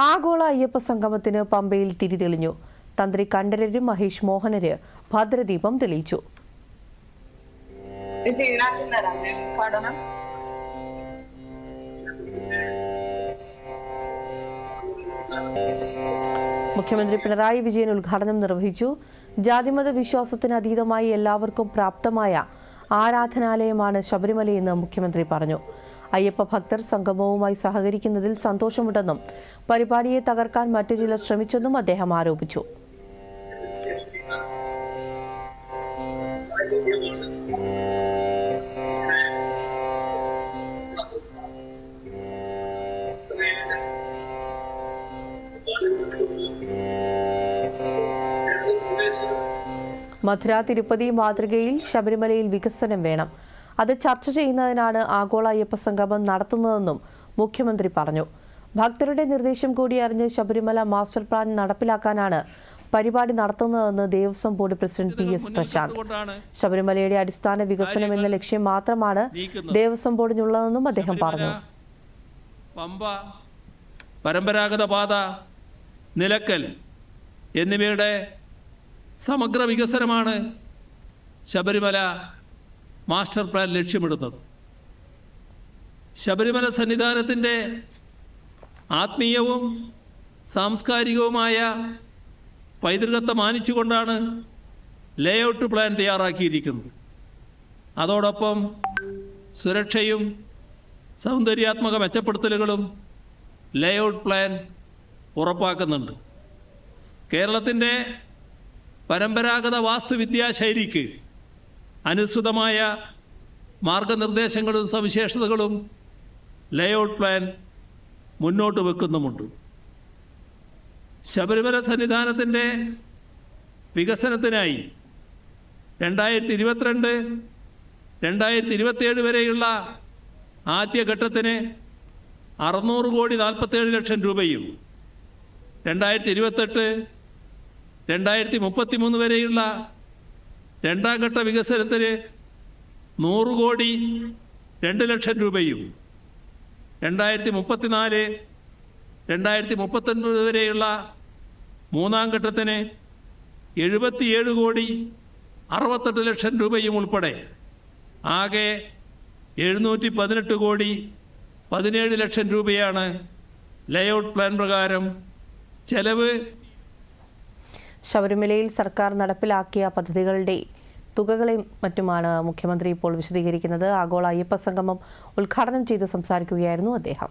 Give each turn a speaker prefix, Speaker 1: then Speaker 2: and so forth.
Speaker 1: ആഗോള അയ്യപ്പ സംഗമത്തിന് പമ്പയിൽ തിരിതെളിഞ്ഞു തന്ത്രി കണ്ഠരര് മഹേഷ് മോഹനര് ഭദ്രദീപം തെളിയിച്ചു. മുഖ്യമന്ത്രി പിണറായി വിജയൻ ഉദ്ഘാടനം നിർവഹിച്ചു. ജാതിമത വിശ്വാസത്തിന് അതീതമായി എല്ലാവർക്കും പ്രാപ്തമായ ആരാധനാലയമാണ് ശബരിമലയെന്ന് മുഖ്യമന്ത്രി പറഞ്ഞു. അയ്യപ്പ ഭക്തർ സംഗമവുമായി സഹകരിക്കുന്നതിൽ സന്തോഷമുണ്ടെന്നും പരിപാടിയെ തകർക്കാൻ മറ്റു ചിലർ ശ്രമിച്ചെന്നും അദ്ദേഹം ആരോപിച്ചു. മധുര തിരുപ്പതി മാതൃകയിൽ ശബരിമലയിൽ വികസനം വേണം. അത് ചർച്ച ചെയ്യുന്നതിനാണ് ആഗോള അയ്യപ്പ സംഗമം നടത്തുന്നതെന്നും മുഖ്യമന്ത്രി പറഞ്ഞു. ഭക്തരുടെ നിർദ്ദേശം കൂടി അറിഞ്ഞ് ശബരിമല മാസ്റ്റർ പ്ലാൻ നടപ്പിലാക്കാനാണ് പരിപാടി നടത്തുന്നതെന്ന് Devaswom board president P S Prashant. ശബരിമലയുടെ അടിസ്ഥാന വികസനം എന്ന ലക്ഷ്യം മാത്രമാണ് ദേവസ്വം ബോർഡിനുള്ളതെന്നും അദ്ദേഹം പറഞ്ഞു.
Speaker 2: പമ്പ പരമ്പരാഗത പാത നിലക്കൽ എന്നിവയുടെ സമഗ്ര വികസനമാണ് ശബരിമല മാസ്റ്റർ പ്ലാൻ ലക്ഷ്യമിടുന്നത്. ശബരിമല സന്നിധാനത്തിന്റെ ആത്മീയവും സാംസ്കാരികവുമായ പൈതൃകത്തെ മാനിച്ചുകൊണ്ടാണ് ലേഔട്ട് പ്ലാൻ തയ്യാറാക്കിയിരിക്കുന്നത്. അതോടൊപ്പം സുരക്ഷയും സൗന്ദര്യാത്മക മെച്ചപ്പെടുത്തലുകളും ലേഔട്ട് പ്ലാൻ ഉറപ്പാക്കുന്നുണ്ട്. കേരളത്തിന്റെ പരമ്പരാഗത വാസ്തുവിദ്യാ ശൈലിക്ക് അനുസൃതമായ മാർഗനിർദ്ദേശങ്ങളും സവിശേഷതകളും ലേഔട്ട് പ്ലാൻ മുന്നോട്ട് വെക്കുന്നുമുണ്ട്. ശബരിമല സന്നിധാനത്തിന്റെ വികസനത്തിനായി രണ്ടായിരത്തി ഇരുപത്തിരണ്ട് രണ്ടായിരത്തി ഇരുപത്തിയേഴ് വരെയുള്ള ആദ്യഘട്ടത്തിന് അറുന്നൂറ് കോടി നാൽപ്പത്തേഴ് ലക്ഷം രൂപയും രണ്ടായിരത്തി ഇരുപത്തെട്ട് രണ്ടായിരത്തി മുപ്പത്തി മൂന്ന് വരെയുള്ള രണ്ടാം ഘട്ട വികസനത്തിന് നൂറ് കോടി രണ്ട് ലക്ഷം രൂപയും. രണ്ടായിരത്തി മുപ്പത്തിനാല് രണ്ടായിരത്തി മുപ്പത്തൊൻപത് വരെയുള്ള മൂന്നാം ഘട്ടത്തിന് എഴുപത്തിയേഴ് കോടി അറുപത്തെട്ട് ലക്ഷം രൂപയും ഉൾപ്പെടെ. ആകെ എഴുന്നൂറ്റി പതിനെട്ട് കോടി പതിനേഴ് ലക്ഷം രൂപയാണ് ലേഔട്ട് പ്ലാൻ പ്രകാരം ചെലവ്
Speaker 1: ശബരിമലയിൽ സർക്കാർ നടപ്പിലാക്കിയ പദ്ധതികളുടെ തുകകളെയും മറ്റുമാണ് മുഖ്യമന്ത്രി ഇപ്പോൾ വിശദീകരിക്കുന്നത്. ആഗോള അയ്യപ്പ സംഗമം ഉദ്ഘാടനം ചെയ്ത് സംസാരിക്കുകയായിരുന്നു അദ്ദേഹം.